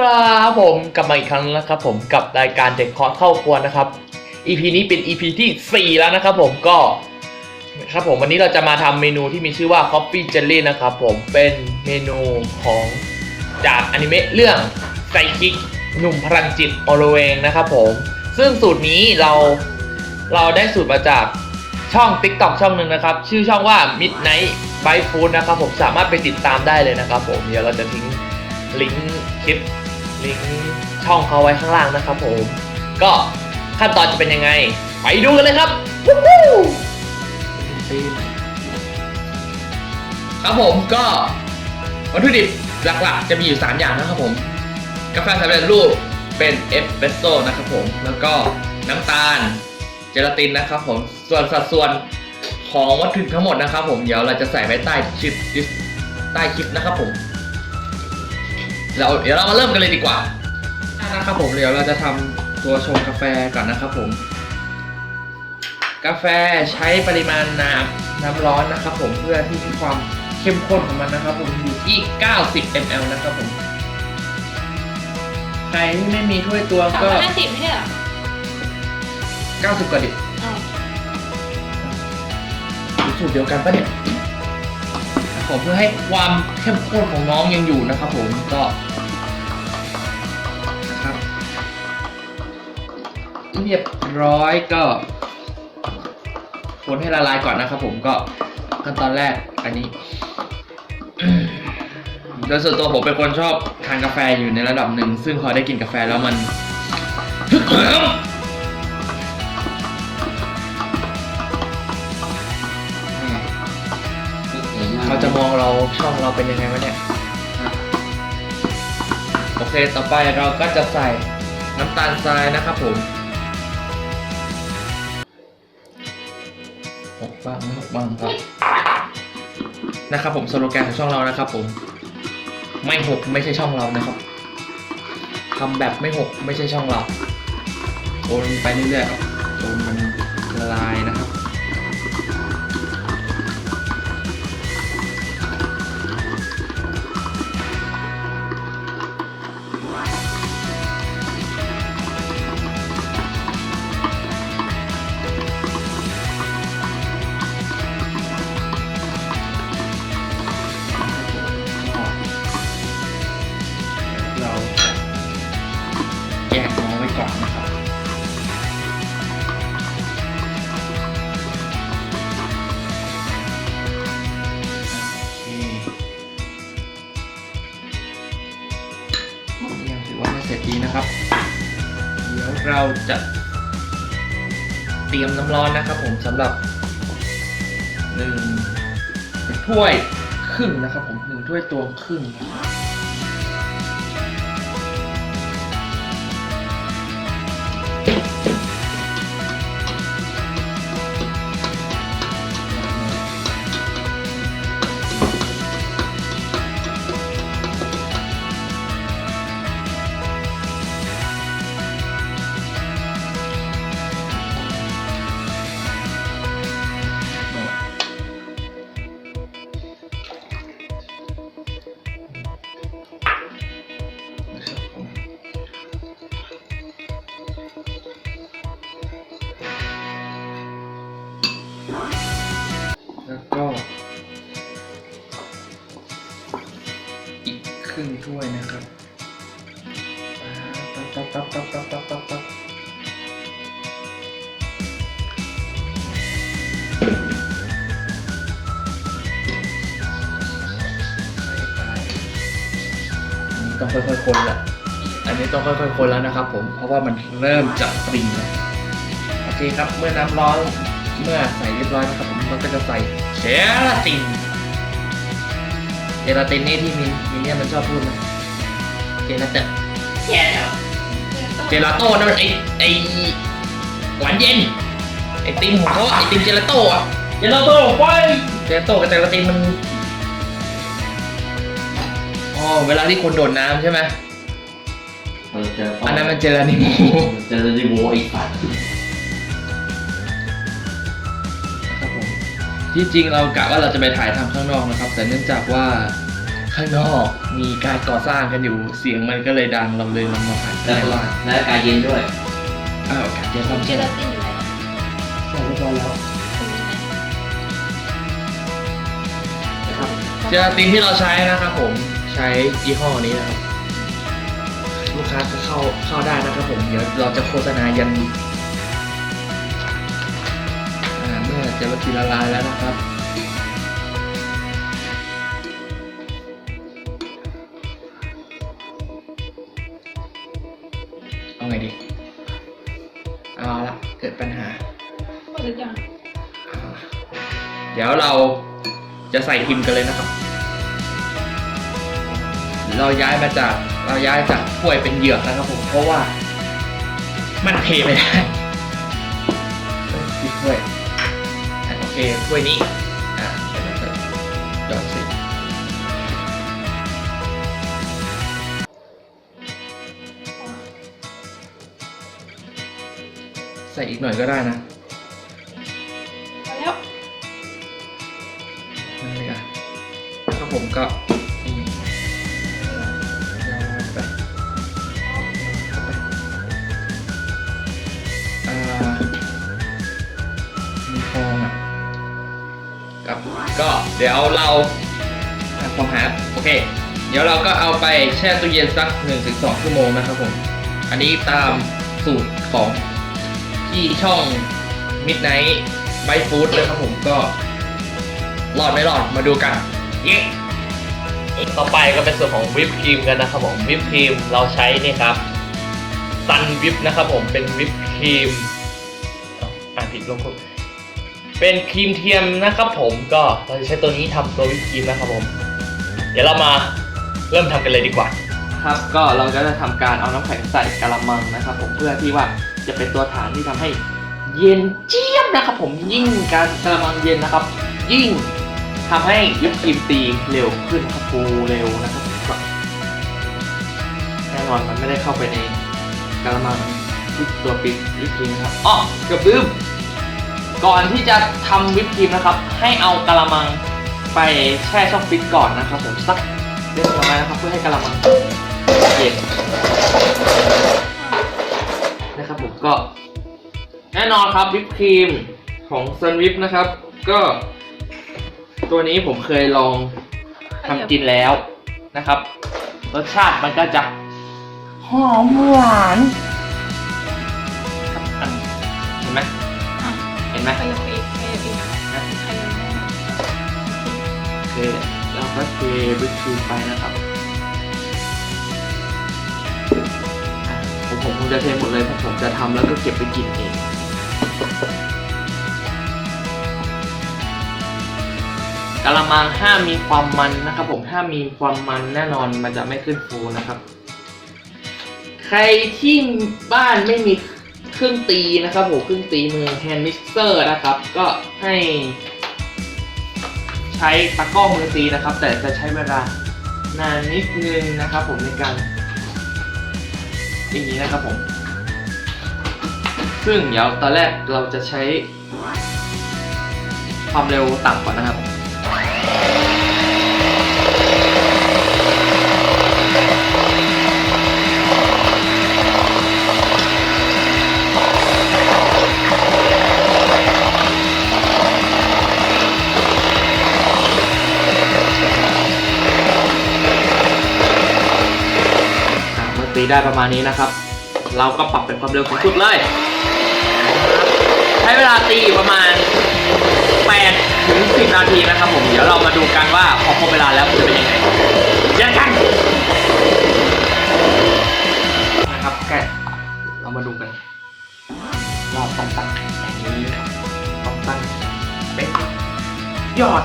ครับผมกลับมาอีกครั้งแล้วครับผมกับรายการเด็กคอร์สเข้าครัวนะครับ EP นี้เป็น EP ที่ 4 แล้วนะครับผมก็ครับผมวันนี้เราจะมาทำเมนูที่มีชื่อว่า Coffee Jelly นะครับผมเป็นเมนูของจากอนิเมะเรื่องไซคิกหนุ่มพลังจิตอโรเวงนะครับผมซึ่งสูตรนี้เราเราได้สูตรมาจากช่อง TikTok ช่องหนึ่งนะครับ ชื่อช่องว่า Midnight Bite Food นะครับผมสามารถไปติดตามได้เลยนะครับผมเดี๋ยวเราจะทิ้งลิงก์คลิป ลิงก์ช่องเขาไว้ข้างล่างนะครับผม ก็ขั้นตอนจะเป็นยังไง ไปดูกันเลยครับวู้ฮู้ครับผมก็วัตถุดิบหลักๆ จะมีอยู่ 3 อย่างนะครับผม กาแฟสำเร็จรูปเป็นเอสเปรสโซ่นะครับผม แล้วก็น้ำตาล เจลาตินนะครับผม ส่วนสัดส่วนของวัตถุดิบทั้งหมดนะครับผม เดี๋ยวเราจะใส่ไว้ใต้คลิปใต้คลิปนะครับผม เราเดี๋ยวเรามาเริ่มกันเลยดีกว่านะครับผมเดี๋ยวเราจะทำตัวชงกาแฟก่อนนะครับผม กาแฟใช้ปริมาณน้ำน้ำร้อนนะครับ ผมเพื่อที่มีความเข้มข้นของมันนะครับ ผมอยู่ที่ 90 ml นะครับผม ใครที่ไม่มีถ้วยตวงสามก็ ร้อยห้าสิบไม่ใช่เหรอ90กว่าดิอ้าวสูตรเดียวกันปะเนี่ย ผมเพื่อให้ความเข้มข้นของน้องยังอยู่นะครับผมก็นะครับเรียบร้อยก็คนให้ละลายก่อนนะครับผมก็ขั้นตอนแรกอันนี้โดยส่วนตัวผมเป็นคนชอบทานกาแฟอยู่ในระดับหนึ่ง ซึ่งพอได้กินกาแฟแล้วมันฮึกเหิม องเราช่องเราเป็นยังไงวะเนี่ยโอเคต่อไปเราก็จะใส่น้ำตาลทรายนะครับผมหกบ้างไม่หกบ้างครับนะครับผมสโลแกนของช่องเรานะครับผมไม่หกไม่ใช่ช่องเรานะครับทำแบบไม่หกไม่ใช่ช่องเราโอนไปเรื่อยๆครับจนมันละ สำหรับหนึ่งถ้วยครึ่งนะครับผมหนึ่งถ้วยตวงครึ่งนะครับนะครับ ต้องค่อยๆคนละอันนี้ต้องค่อยๆคนแล้วนะครับ ผมเพราะว่ามันเริ่มจะปริงแล้วโอเคครับ เมื่อน้ำร้อนเมื่อใส่เรียบร้อยนะครับผมมันก็จะใส่เจลาตินเจลาตินนี่ที่มินมินเนี่ยมันชอบพูดนะเจลาตินเจ็ดเหรอเจลาโต้นั่นมันไอไอหวานเย็นไอติมของเขาอะไอติมเจลาโต้อะเจลาโต้ไปเจลาโต้กับเจลาตินมันอ๋อ เวลาที่คนโดดน้ำใช่ไหมเออเจออันนั้นมันเจลานิโมเจอดิโวอีกฝันครับผมที่จริงเรากะว่าเราจะไปถ่ายทำข้างนอกนะครับ แต่เนื่องจากว่าขข้างนอกมีการก่อสร้างกันอยู่เสียงมันก็เลยดังเราเลยลองมาผ่านแล้วได้ก็ว่าและอากาศเย็นด้วยอ้าวอากาศเย็นผเรามเย็เชื่อนตินอยู่ไหนใช่เรียบร้อยแล้วตรงนี้ไหมครับเจลาตินที่เราใช้นะครับผม ใช้ยี่ห้อนี้นะครับ ลูกค้าก็เข้าเข้าได้นะครับผม เดี๋ยวเราจะโฆษณายันอ่าเมื่อเจลาตินละลายแล้วนะครับเอาไงดีเอาละเกิดปัญหาเปิดยังอ่าเดี๋ยวเราจะใส่พิมพ์กันเลยนะครับ เราย้ายมาจากเราย้ายจากถ้วยเป็นเหยือกนะครับผมเพราะว่า มันเทไม่ได้เอ้ยปิดถ้วยอะโอเคถ้วยนี้อ่าเดี๋ยวเราจะหยอดสิใส่อีกหน่อยก็ได้นะมาแล้วนั่นเลยอะแล้วผมก็ เดี๋ยวเราอะฟองหาโอเค เดี๋ยวเราก็เอาไปแช่ตู้เย็นสัก1-2ชั่วโมงนะครับผม อันนี้ตามสูตรของที่ช่อง Midnight Bite Food นะครับผมก็รอดไม่รอดมาดูกันเย้ต่อไปก็เป็นส่วนของวิปครีมกันนะครับผมวิปครีมเราใช้นี่ครับซันวิปนะครับผมเป็นวิปครีมอ่านผิดลงคุณ เป็นครีมเทียมนะครับผมก็เราจะใช้ตัวนี้ทำตัววิปครีมนะครับผม เดี๋ยวเรามาเริ่มทำกันเลยดีกว่า ครับก็เราก็จะทำการเอาน้ำแข็งใส่กะละมังนะครับ ผมเพื่อที่ว่าจะเป็นตัวฐานที่ทำให้เย็นเจี๊ยบนะครับ ผมยิ่งการกะละมังเย็นนะครับ ยิ่งทำให้วิปครีมตีเร็วขึ้นครับฟูเร็วนะครับแน่นอนมันไม่ได้เข้าไปในกะละมังที่ตัวปิดวิปครีมครับอ๋อเกือบลืม ก่อนที่จะทำวิปครีมนะครับ ให้เอากะละมังไปแช่ช่องฟิตก่อนนะครับผมสักเล็กน้อยนะครับ เพื่อให้กะละมังเย็นนะครับผมก็ แน่นอนครับวิปครีมของซันวิปนะครับ ก็ ตัวนี้ผมเคยลองทำกินแล้วนะครับรสชาติมันก็จะหอมหวานเห็นไหม อะเห็นไหมขยับอีกขยับอีกนะขยับแน่โอเคเราก็เทวิปครีมไปนะครับอะผมผมคงจะเทหมดเลยเพราะผมจะทำแล้วก็เก็บไปกินเองกะละมังห้ามมีความมันนะครับ ผมถ้ามีความมันแน่นอนมันจะไม่ขึ้นฟูนะครับ ใครที่บ้านไม่มี เครื่องตีนะครับผมเครื่องตีมือแฮนด์มิกเซอร์นะครับ ก็ให้ใช้ตะกร้อมือตีนะครับ แต่จะใช้เวลานานนิดนึงนะครับ ผมในการอย่างนี้นะครับผม ซึ่งเดี๋ยวตอนแรกเราจะใช้ความเร็วต่ำก่อนนะครับ ตีได้ประมาณนี้นะครับ เราก็ปรับเป็นความเร็วสูงสุดเลย ใช้เวลาตีประมาณ8ถึง10 นาทีนะครับผม เดี๋ยวเรามาดูกันว่าพอครบเวลาแล้วมันจะเป็นยังไงเจอกันนะครับแกเรามาดูกัน เราต้องตั้งอย่างนี้ต้องตั้งเป็นยอด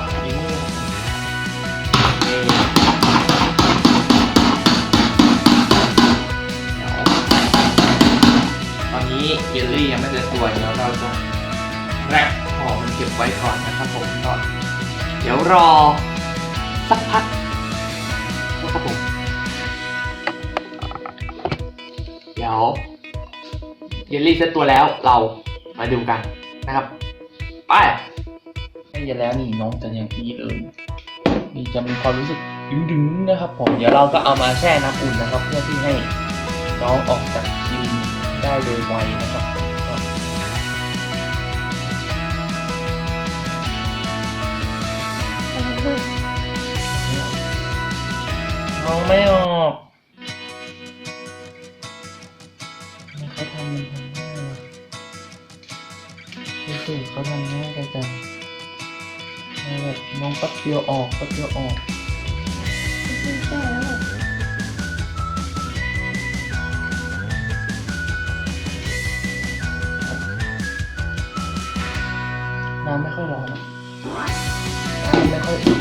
เยลลี่ยังไม่เสร็จตัวเดี๋ยวเราจะแรปห่อมันเก็บไว้ก่อนนะครับผมก็เดี๋ยวรอสักพักนะครับผมเดี๋ยวเยลลี่เสร็จตัวแล้วเรามาดูกันนะครับไปใกล้จะแล้วนี่น้องจะอย่างนี้เลยนี่จะมีความรู้สึกดึงๆนะครับผมเดี๋ยวเราก็เอามาแช่น้ำอุ่นนะครับ เพื่อที่ให้น้องออกจาก ได้โดยไวนะครับก็น้องไม่ออกเขาทำมันทำง่ายว่ะรู้สึกเขาทำง่ายจังเอาแบบน้องแป๊บเดียวออกแป๊บเดียวออก น้ำไม่ค่อยร้อนอะน้ำไม่ค่อยอุ่น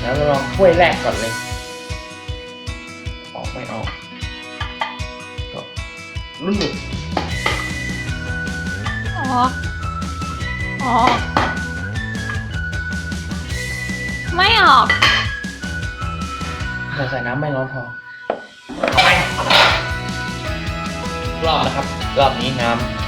แล้วเราลองถ้วยแรกก่อนเลย รอบนะครับ รอบนี้น้ำ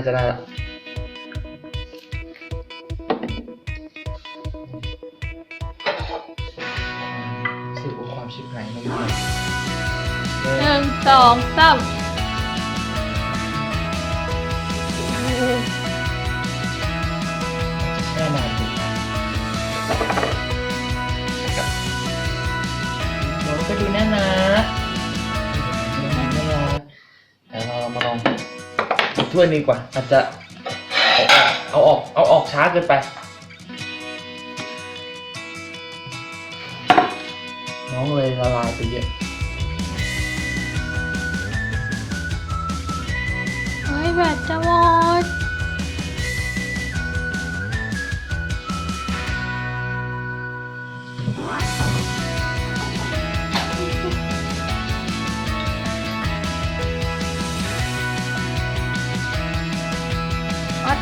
าจะได้ละสืบความชิบหายมันมีหนึ่งสองสามโอ้โหแช่นานถึงน้องก็ดูน่ารักน่ วยหนึงดีกว่า อาจจะเอาออกเอาออกเอาออกช้าเกินไป น้องเลยละลายไปเยอะเฮ้ยแบตจะหมด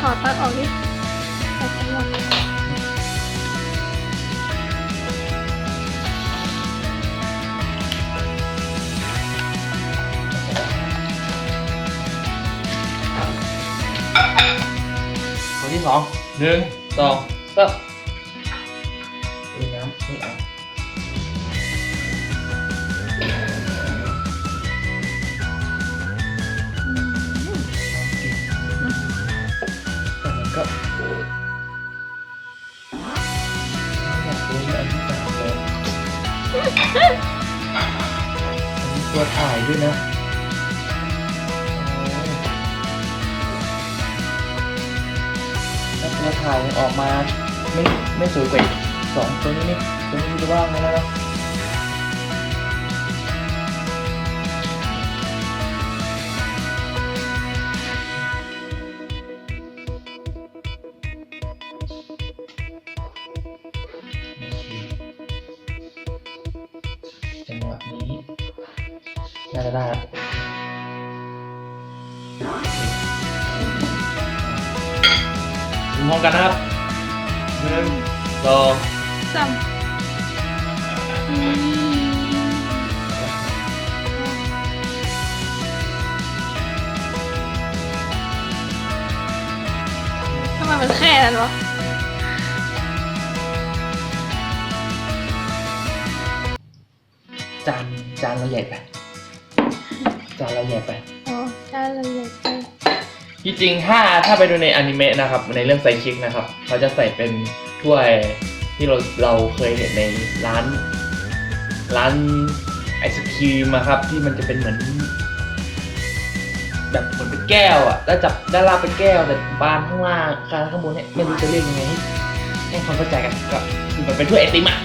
ถอดปลั๊กออกดิแบตจะหมดคนที่สองหนึ่งสองสาม น่าจะได้ละดูพร้อมกันนะครับหนึ่งสองสามอืมทำไมมันแค่นั้นวะจานจานเราใหญ่ไป จานเราใหญ่ไป อ๋อได้เลยใหญ่ไปที่จริงถ้าถ้าไปดูในอนิเมะนะครับ ในเรื่องไซคิกนะครับ เขาจะใส่เป็นถ้วยที่เราเราเคยเห็นในร้าน ร้านไอศครีมอะครับ ที่มันจะเป็นเหมือน แบบเหมือนเป็นแก้วอะแล้วจับด้านล่างเป็นแก้วแต่บานข้างล่างข้างข้างบนเนี่ยไม่รู้จะเรียกยังไงให้ให้ความเข้าใจกันก็คือมันเป็นถ้วยไอติมอะ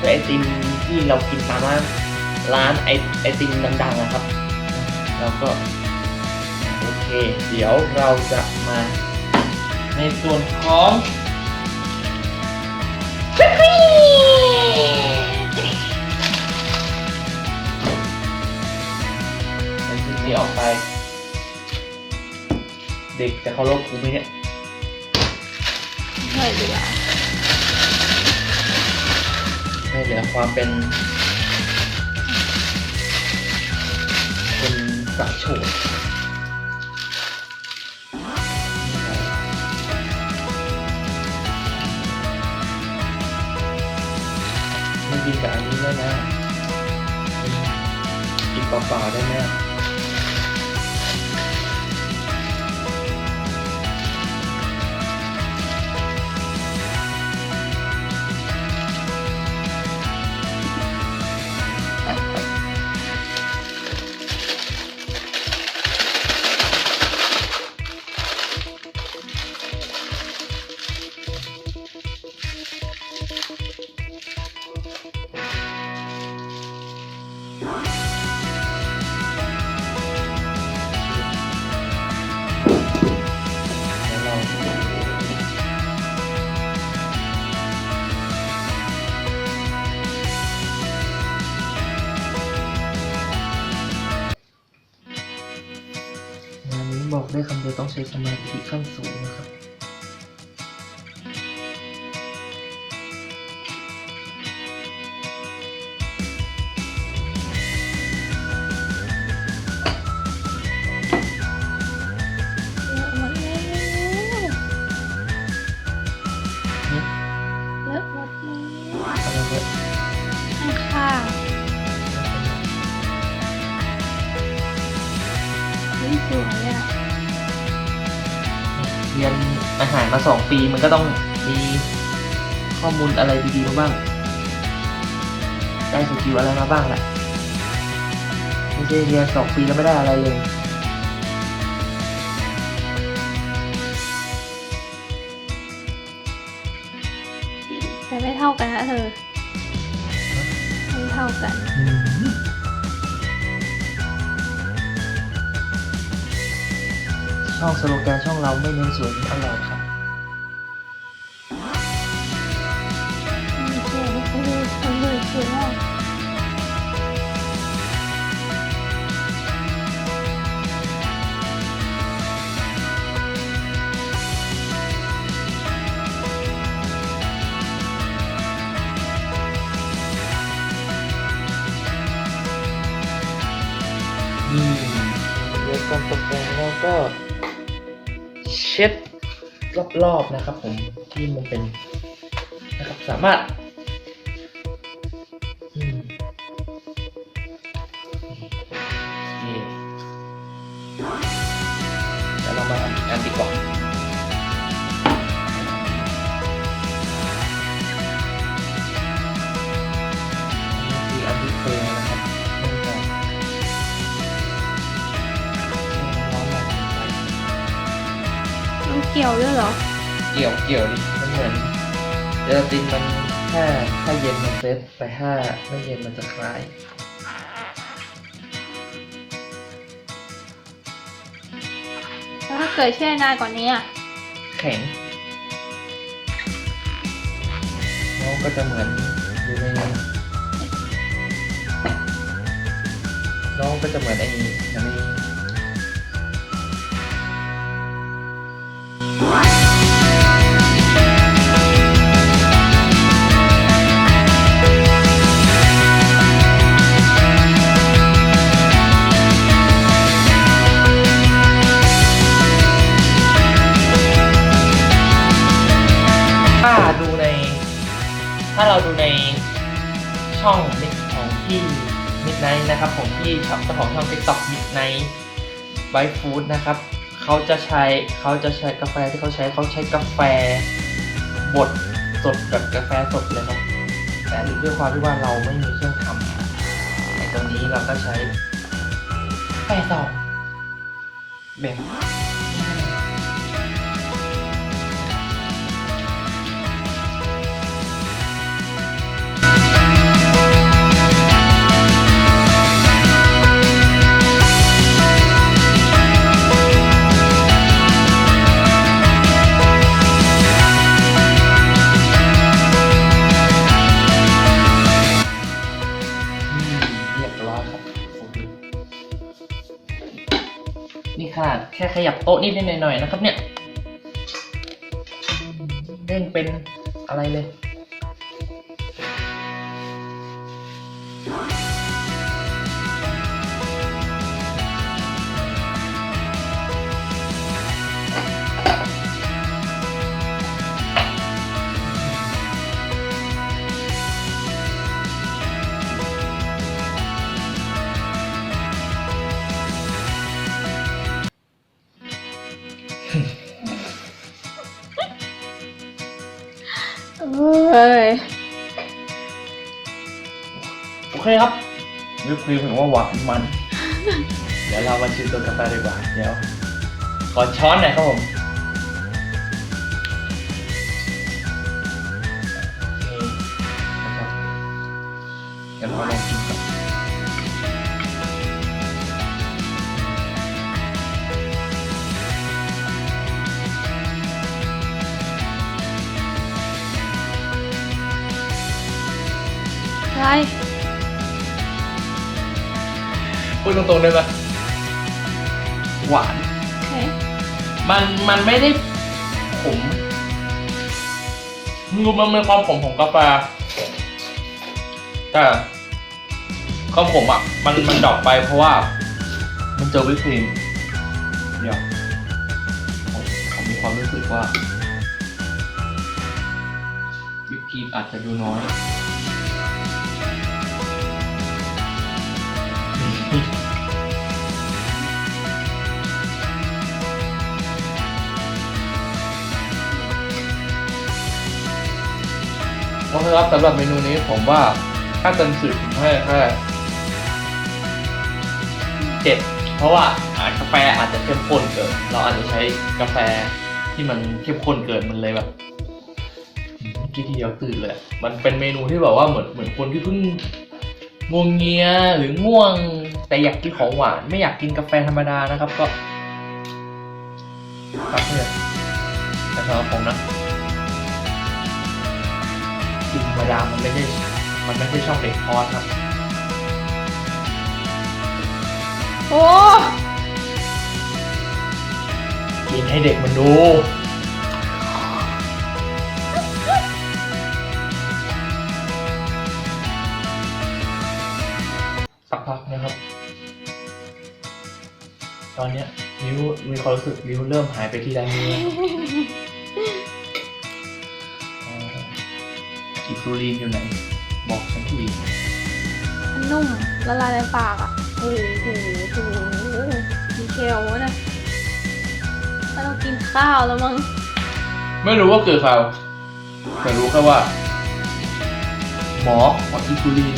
ถ้วยไอติมที่เรากินตามร้านร้านไอไอติมดังๆนะครับ แล้วก็โอเค เดี๋ยวเราจะมาในส่วนของในชุดนี้ออกไป เด็กจะเคารพกูไหมเนี่ยไม่เหลือไม่เหลือความเป็น สาวโฉดไม่กินกับอันนี้ได้นะกินเปล่าๆได้ไหม ช้สมาธิขั้นสูงนะครับเยอะหมดแล้วเลอะหมดแล้วอะไรเนี่ยข้างๆนี่สวยอะ อาหารมาสองปีมันก็ต้องมีข้อมูลอะไรดีๆมาบ้าง ได้สกิลอะไรมาบ้างแหละไม่ใช่เรียนสองปีแล้วไม่ได้อะไรเลยแต่ไม่เท่ากันนะเธอไม่เท่ากัน ช่องสโลแกนช่องเราไม่เน้นสวยเน้นอร่อยครับนี่สวยโอ้โหสวยเลยสวยมากนี่เรียกการตกแต่งแล้วก็ เช็ดรอบๆนะครับผมที่มันเป็นนะครับสามารถ เกี่ยวด้วยเหรอ เกี่ยวเกี่ยวดิมันเหมือนเจลาตินมันถ้าถ้าเย็นมันเซฟแต่ถ้าไม่เย็นมันจะคลายแล้วถ้าเกิดแช่นานกว่านี้อะแข็งน้องก็จะเหมือนอยู่ในน้องก็จะเหมือนไอ้อันนี้ ถ้าเราดูในช่องมิดของที่มิดไนท์นะครับผมที่เจ้าของช่อง TikTok มิดไนท์ไบฟู้ดนะครับเขาจะใช้เขาจะใช้กาแฟที่เขาใช้เขาใช้กาแฟบดสดแบบกาแฟสดเลยครับแต่ด้วยความที่ว่าเราไม่มีเครื่องทำในตัวนี้เราก็ใช้ไฟซองแบบ ลาดแค่ขยับโต๊ะนิดหน่อยหน่อยๆนะครับเนี่ยเด้งเป็นอะไรเลย เคครับวิปครีมเห็นว่าหวานมัน เดี๋ยวเรามาชิมตัวกาแฟดีกว่า เดี๋ยว ขอช้อนหน่อยครับผม ตรงๆเลยปะหวานเอ๊ะมันมันไม่ได้ขมดูมันมีความขมของกาแฟแต่ความขมอะ มันมันดรอปไปเพราะว่า มันเจอวิปครีมเดี๋ยวผมผมมีความรู้สึกว่าวิปครีมอาจจะดูน้อย โอเคครับสำหรับเมนูนี้ผมว่าถ้าเต็มสิบผมให้แค่เจ็ดเพราะว่าอากาแฟอาจจะเข้มข้นเกิน เราอาจจะใช้กาแฟที่มันเข้มข้นเกินมันเลยแบบกี้ทีเดียวตื่นเลย มันเป็นเมนูที่แบบว่าเหมือนเหมือนคนที่เพิ่งง่วงเงียหรือง่วง แต่อยากกินของหวาน ไม่อยากกินกาแฟธรรมดานะครับก็ครับเนี่ยแต่สำหรับผมนะ รรมดา มันไม่ใช่ มันไม่ใช่ช่องเด็กคอร์สครับ โอ้กินให้เด็กมันดู สักพักนะครับ ตอนเนี้ยนิ้วมีความรู้สึกนิ้วเริ่มหายไปที่ด้านนี้ว อิซูลินอยู่ไหน บอกฉันทีมันนุ่มละลายในปากอะโอ้โหโอ้โหดีเทลวะเนี่ยถ้าเรากินข้าวแล้วมั้งไม่รู้ว่าคือใครแต่รู้แค่ว่า หมอขออิซูลิน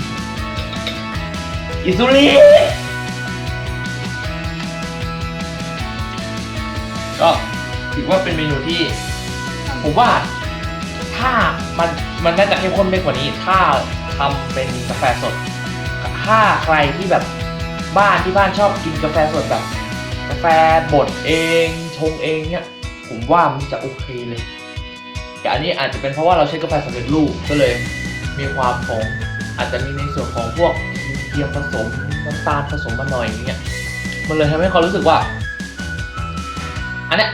อิซูลินก็ถือว่าเป็นเมนูที่ ผมว่า ถ้ามันมันน่าจะเข้มข้นไปกว่านี้ถ้าทำเป็นกาแฟสด ถ้าใครที่แบบบ้านที่บ้านชอบกินกาแฟสดแบบ กาแฟบดเองชงเองเนี่ยผมว่ามันจะโอเคเลย แต่อันนี้อาจจะเป็นเพราะว่าเราใช้กาแฟสำเร็จรูปก็เลยมีความขมอาจจะมีในส่วนของพวกเทียมผสมน้ำตาลผสมมาหน่อยอย่างเงี้ยมันเลยทำให้เขารู้สึกว่า อันเนี้ย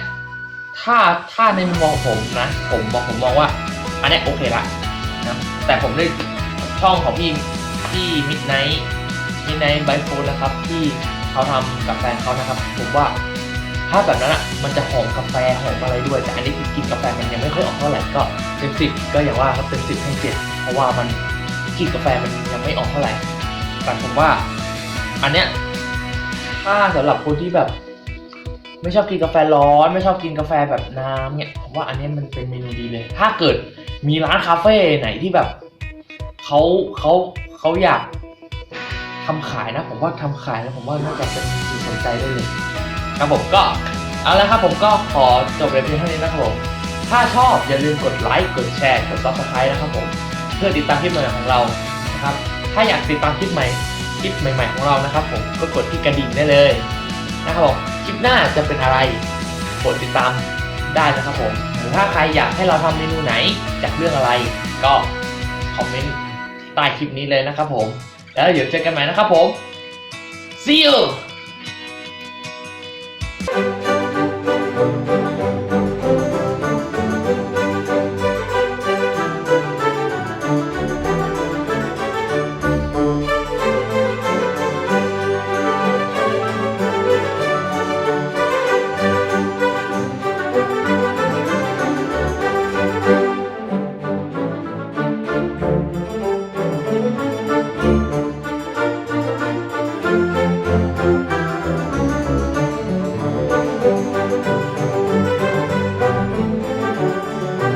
ถ้าถ้าในมุมมองของผมนะ ผมมองผมมองว่า อันนี้โอเคละนะแต่ผมได้ช่องของพี่พี่มิดไนท์มิดไนท์ไบโฟนนะครับ ที่เขาทำกับแฟนเขานะครับ ผมว่าถ้าแบบนั้นอะมันจะหอมกาแฟหอมอะไรด้วย แต่อันนี้คือกินกาแฟมันยังไม่ค่อยออกเท่าไหร่ก็เต็มสิบก็อย่างว่าครับเต็มสิบให้เจ็ดเพราะว่ามันกลินกาแฟมันยังไม่ออกเท่าไหร่แต่ผมว่า อันเนี้ยถ้าสำหรับคนที่แบบไม่ชอบกินกาแฟร้อน ไม่ชอบกินกาแฟแบบน้ำเนี่ยผมว่าอันนี้มันเป็นเมนูดีเลย ถ้าเกิด มีร้านคาเฟ่ไหนที่แบบเขาเขาเขาอยากทำขายนะ ผมว่าทำขายแล้วผมว่าน่าจะเป็นจุดสนใจได้เลยครับผมก็เอาละครับผมก็ขอจบเลยเพียงเท่านี้นะครับผมถ้าชอบอย่าลืมกดไลค์กดแชร์กด subscribe นะครับผมเพื่อติดตามคลิปใหม่ของเรานะครับ ถ้าอยากติดตามคลิปใหม่คลิปใหม่ๆของเรานะครับ ผมก็กดที่กระดิ่งได้เลยนะครับผมคลิปหน้าจะเป็นอะไรกดติดตาม ได้นะครับผมหรือถ้าใครอยากให้เราทำเมนูไหนจากเรื่องอะไร ก็คอมเมนต์ใต้คลิปนี้เลยนะครับผม แล้วเดี๋ยวเจอกันใหม่นะครับผม see you